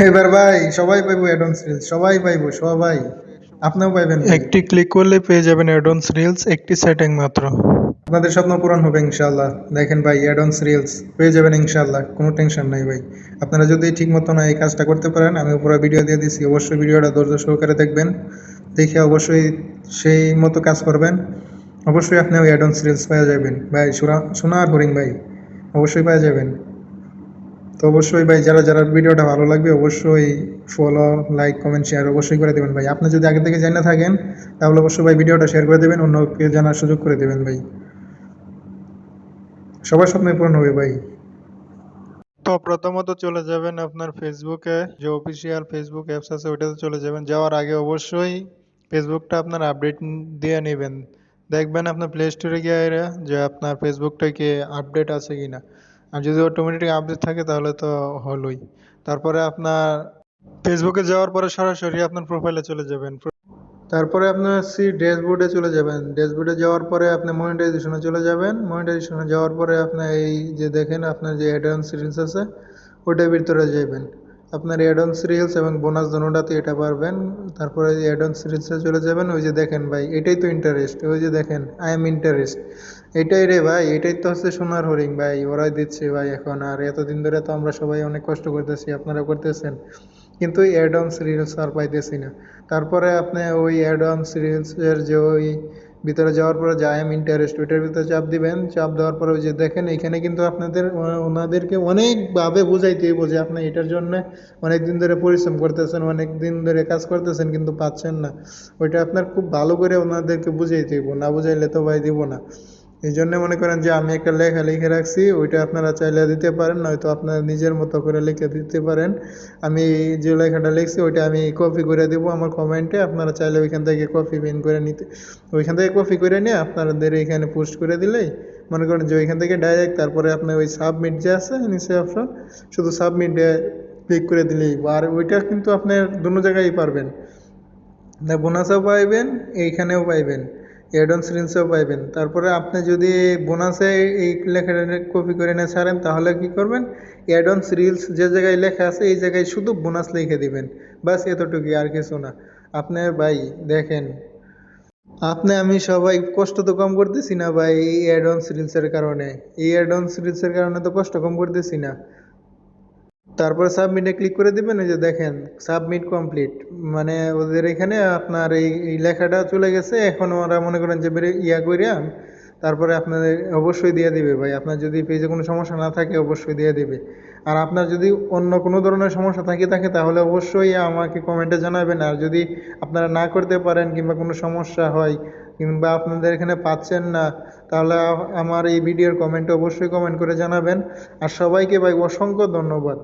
এবার ভাই সবাই পাইবো অ্যাডভান্স রিলস সবাই পাইবো সবাই। আপনিও পাইবেন একটি ক্লিক করলে পেয়ে যাবেন অ্যাডন্স রিলস একটি সেটিং মাত্র। আপনাদের স্বপ্ন পূরণ হবে ইনশাল্লাহ দেখেন ভাই অ্যাডভান্স রিলস পেয়ে যাবেন ইনশাল্লাহ কোনো টেনশন নাই ভাই। আপনারা যদি ঠিক মতন এই কাজটা করতে পারেন আমি উপরে ভিডিও দিয়ে দিচ্ছি অবশ্যই ভিডিওটা ধৈর্য সহকারে দেখবেন। দেখে অবশ্যই সেই মতো কাজ করবেন। অবশ্যই আপনি ওই অ্যাডভান্স রিলস পেয়ে যাবেন। ভাই সোনা- সোনার হরিং ভাই অবশ্যই পেয়ে যাবেন। তো অবশ্যই ভাই, যারা যারা ভিডিওটা ভালো লাগবে অবশ্যই ফলো লাইক কমেন্ট শেয়ার অবশ্যই করে দেবেন ভাই। আপনি যদি আগে থেকে জানা থাকেন, তাহলে অবশ্যই ভাই ভিডিওটা শেয়ার করে দেবেন, অন্যকে জানার সুযোগ করে দেবেন ভাই। সবার স্বপ্ন পূরণ হবে ভাই। তো প্রথমত চলে যাবেন আপনার ফেসবুকে যে অফিসিয়াল ফেসবুক অ্যাপস আছে ওইটাতে চলে যাবেন। যাওয়ার আগে অবশ্যই ফেসবুকটা আপনার আপডেট দিয়ে নেবেন। দেখবেন আপনার প্লে স্টোরে গিয়ে যে আপনার ফেসবুকটা কি আপডেট আছে কিনা। আর যদি অটোমেটিক আপডেট থাকে তাহলে তো হলোই। তারপরে আপনার ফেসবুকে যাওয়ার পরে সরাসরি আপনার প্রোফাইলে চলে যাবেন। তারপরে আপনার সি ড্যাশবোর্ডে চলে যাবেন। ড্যাশবোর্ডে যাওয়ার পরে আপনি মনিটাইজেশনে চলে যাবেন। মনিটাইজেশনে যাওয়ার পরে আপনি এই যে দেখেন আপনার যে অ্যাডভান্স সিরিজ আছে ওটার ভিতরে যাবেন আপনার অ্যাডভান্স রিলস এবং বোনাস দোনোটাতে এটা পারবেন। তারপরে যে অ্যাডভান্স রিলসে চলে যাবেন। ওই যে দেখেন ভাই, এটাই তো ইন্টারেস্ট ওই যে দেখেন আই এম ইন্টারেস্ট এটাই রে ভাই, এটাই তো হচ্ছে সোনার হরিং ভাই, ওরাই দিচ্ছে ভাই এখন। আর এতদিন ধরে তো আমরা সবাই অনেক কষ্ট করতেছি আপনারা করতেছেন। কিন্তু অ্যাডভান্স রিলস আর পাইতেছি না। তারপরে আপনি ওই অ্যাডভান্স রিলসের যে ওই ভিতরে যাওয়ার পরে যে আই এম ইন্টারেস্ট ওইটার ভিতরে চাপ দিবেন, চাপ দেওয়ার পরে ওই যে দেখেন, এখানে কিন্তু আপনাদের ওনাদেরকে অনেকভাবে বুঝাইতে হইব যে আপনি এটার জন্য অনেক দিন ধরে পরিশ্রম করতেছেন অনেক দিন ধরে কাজ করতেছেন, কিন্তু পাচ্ছেন না। ওইটা আপনার খুব ভালো করে ওনাদেরকে বুঝাইতে হইব, না বুঝাইলে তো ভাই দিব না। এই জন্য মনে করেন যে আমি একটা লেখা লিখে রাখছি, ওইটা আপনারা চাইলে দিতে পারেন, নয়তো আপনারা নিজের মতো করে লিখে দিতে পারেন। আমি যে লেখাটা লিখছি, ওইটা আমি কপি করে দেবো আমার কমেন্টে আপনারা চাইলে ওইখান থেকে কপি পিন করে নিতে, ওইখান থেকে কপি করে নিয়ে আপনাদের এখানে পোস্ট করে দিলেই মনে করেন যে ওইখান থেকে ডাইরেক্ট তারপরে আপনার ওই সাবমিট যে আছে, নিচে অপশন শুধু সাবমিটে ক্লিক করে দিলেই আর ওইটা কিন্তু আপনার দুনো পারবেন। বোনাসও পাইবেন, এইখানেও পাইবেন। অ্যাডভান্স রিলসও পাইবেন। তারপরে আপনি যদি বোনাসে এই লেখাটা কপি করে না ছাড়েন, তাহলে কি করবেন? অ্যাডভান্স রিলস যে জায়গায় লেখা আছে, এই জায়গায় শুধু বোনাস লিখে দিবেন। বাস এতটুকুই আর কিছু না। আপনি ভাই, দেখেন। আপনি, আমি সবাই কষ্ট তো কম করতেছি না ভাই, এই অ্যাডভান্স রিলসের কারণে। এই অ্যাডভান্স রিলসের কারণে তো কষ্ট কম করতেছি না। তারপরে সাবমিটে ক্লিক করে দিবেন ওই যে দেখেন সাবমিট কমপ্লিট মানে ওদের এখানে আপনার এই লেখাটা চলে গেছে, এখন ওরা মনে করেন যে বেরে, ইয়া করিয়া তারপরে আপনাদের অবশ্যই দিয়ে দিবে ভাই। আপনার যদি পেজে কোনো সমস্যা না থাকে, অবশ্যই দিয়ে দিবে। আর আপনার যদি অন্য কোনো ধরনের সমস্যা থাকে থাকে, তাহলে অবশ্যই আমাকে কমেন্টে জানাবেন। আর যদি আপনারা না করতে পারেন কিংবা কোনো সমস্যা হয়, কিংবা আপনাদের এখানে পাচ্ছেন না, তাহলে আমার এই ভিডিওর কমেন্টে অবশ্যই কমেন্ট করে জানাবেন। আর সবাইকে ভাই অসংখ্য ধন্যবাদ।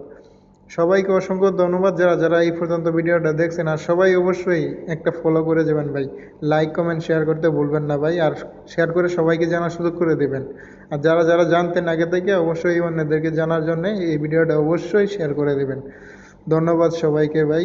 সবাইকে অসংখ্য ধন্যবাদ যারা যারা এই পর্যন্ত ভিডিওটা দেখছেন। আর সবাই অবশ্যই একটা ফলো করে যাবেন ভাই। লাইক কমেন্ট শেয়ার করতে ভুলবেন না ভাই। আর শেয়ার করে সবাইকে জানার সুযোগ করে দেবেন। আর যারা যারা জানতেন আগে থেকে, অবশ্যই অন্যদেরকে জানার জন্য এই ভিডিওটা অবশ্যই শেয়ার করে দেবেন। ধন্যবাদ সবাইকে ভাই।